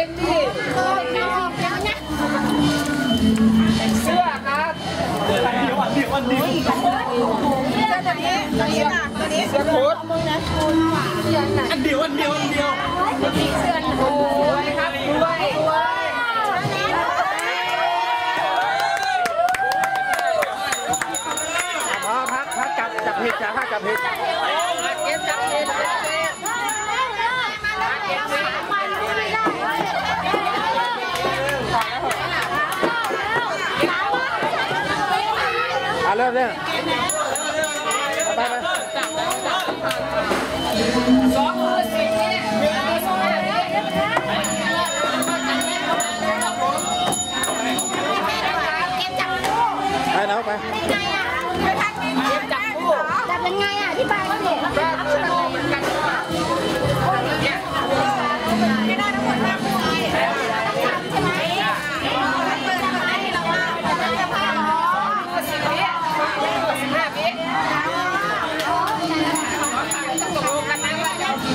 หมวกเซฟตี้เสื้อครับเดี๋ยวอันเดียวอันเดียวเสื้อโค้ทอันเดียวอันเดียวอันเดียวโอ้ยครับด้วยพอพักพักจับจับผิดจับพักจับผิด อะเริ่มเนี่ยไปไป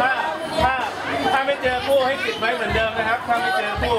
ถ้าถ้าถ้าไม่เจอคู่ให้ปิดไว้เหมือนเดิมนะครับ ถ้าไม่เจอคู่